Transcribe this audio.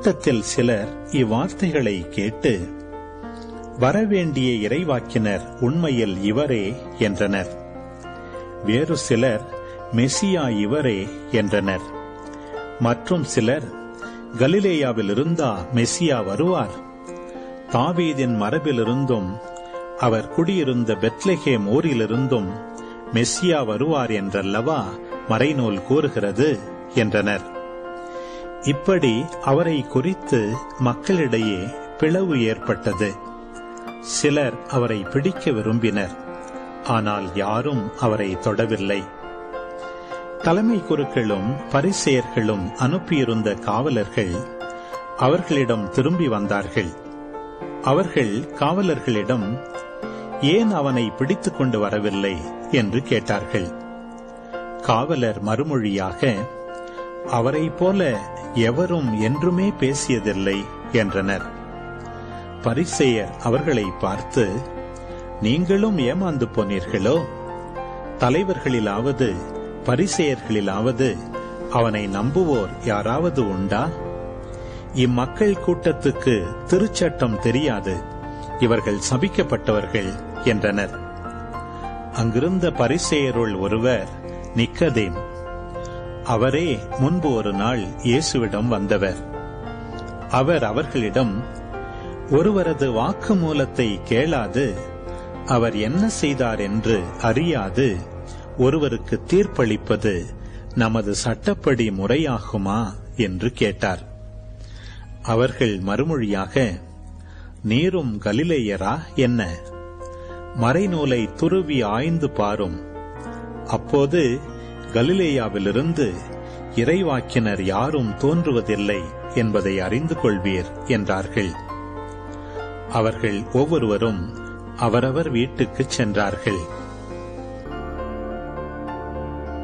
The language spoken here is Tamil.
கூட்டத்தில் சிலர் இவ்வார்த்தைகளை கேட்டு வரவேண்டிய இறைவாக்கினர் உண்மையில் இவரே என்றனர். வேறு சிலர் மெசியா இவரே என்றனர். மற்றும் சிலர் கலிலேயாவிலிருந்தா மெசியா வருவார். தாவீதின் மரபிலிருந்தும் அவர் குடியிருந்த பெத்லெஹேம் ஊரிலிருந்தும் மெஸ்ஸியா வருவார் என்றல்லவா மறைநூல் கூறுகிறது என்றனர். இப்படி அவரை குறித்து மக்களிடையே பிளவு ஏற்பட்டது. சிலர் அவரை பிடிக்க விரும்பினர் ஆனால் யாரும் அவரை தொடவில்லை. தலைமை குருக்களும் பரிசெயர்களும் அனுப்பியிருந்த காவலர்கள் அவர்களிடம் திரும்பி வந்தார்கள். அவர்கள் காவலர்களிடம் ஏன் அவனை பிடித்துக் கொண்டு வரவில்லை? என்று கேட்டார்கள். காவலர் மறுமொழியாக அவரை போல எவரும் என்றுமே பேசியதில்லை என்றனர். பரிசெயர் அவர்களை பார்த்து நீங்களும் ஏமாந்து போனீர்களோ? தலைவர்களிலாவது பரிசெயர்களிலாவது அவனை நம்புவோர் யாராவது உண்டா? இம்மக்கள் கூட்டத்துக்கு திருச்சட்டம் தெரியாது இவர்கள் சபிக்கப்பட்டவர்கள் என்றனர். அங்கிருந்த பரிசெயருள் ஒருவர் நிக்கதேம் அவரே முன்பு ஒரு நாள் இயேசுவிடம் வந்தவர். அவர் அவர்களிடம் ஒருவரது வாக்குமூலத்தை கேளாது அவர் என்ன செய்தார் என்று அறியாது ஒருவருக்கு தீர்ப்பளிப்பது நமது சட்டப்படி முறையாகுமா? என்று கேட்டார். அவர்கள் மறுமொழியாக நீரும் கலிலேயரா என்ன? மறைநூலை துருவி ஆய்ந்து பாரும். அப்போது கலிலேயாவிலிருந்து இறைவாக்கினர் யாரும் தோன்றுவதில்லை என்பதை அறிந்து கொள்வீர் என்றார்கள். அவர்கள் ஒவ்வொருவரும் அவரவர் வீட்டுக்குச் சென்றார்கள்.